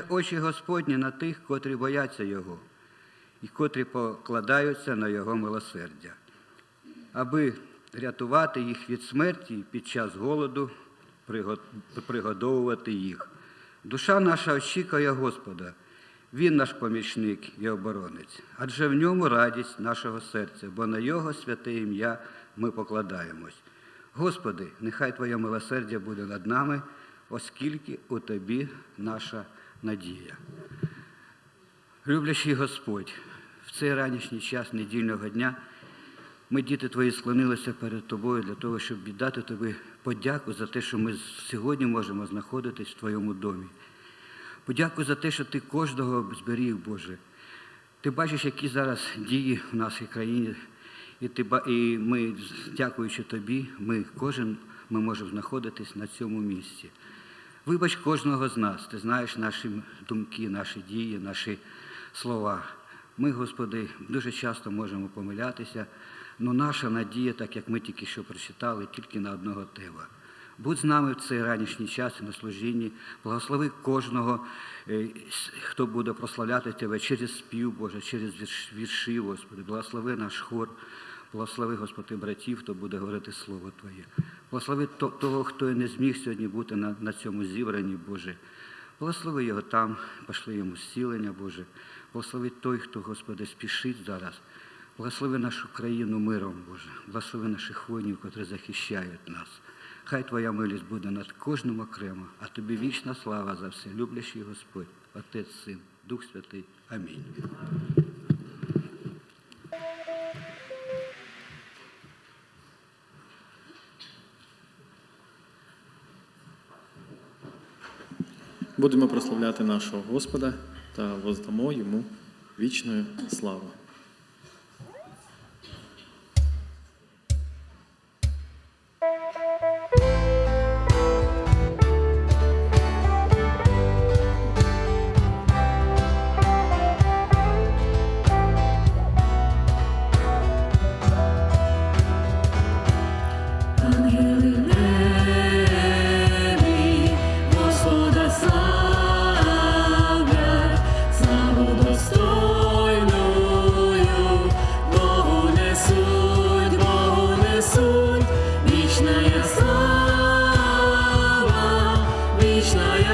очі Господні на тих, котрі бояться Його, і котрі покладаються на Його милосердя, аби рятувати їх від смерті під час голоду, пригодовувати їх. Душа наша очікує Господа, Він наш помічник і оборонець, адже в ньому радість нашого серця, бо на Його святе ім'я ми покладаємось. Господи, нехай Твоє милосердя буде над нами, оскільки у Тобі наша надія. Люблячий Господь, в цей ранішній час недільного дня ми, діти твої, склонилися перед тобою для того, щоб віддати тобі подяку за те, що ми сьогодні можемо знаходитись в твоєму домі. Подяку за те, що ти кожного зберіг, Боже. Ти бачиш, які зараз дії в нашій країні, і, ти, і ми, дякуючи тобі, ми кожен ми можемо знаходитись на цьому місці. Вибач кожного з нас, ти знаєш наші думки, наші дії, наші слова. Ми, Господи, дуже часто можемо помилятися, але наша надія, так як ми тільки що прочитали, тільки на одного Тебе. Будь з нами в цей ранішній час і на служінні, благослови кожного, е, хто буде прославляти Тебе через спів, Боже, через вірші, Господи. Благослови наш хор, благослови, Господи, братів, хто буде говорити Слово Твоє. Благослови того, хто не зміг сьогодні бути на, на цьому зібранні, Боже. Благослови його там, пошли йому зцілення, Боже. Благослови той, хто, Господи, спішить зараз. Благослови нашу країну миром, Боже. Благослови наших воїнів, котрі захищають нас. Хай Твоя милість буде над кожним окремо, а тобі вічна слава за все, люблячий Господь, Отець, Син, Дух Святий. Амінь. Будемо прославляти нашого Господа та воздамо йому вічною славу.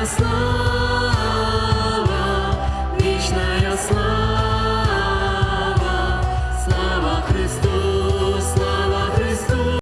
slow.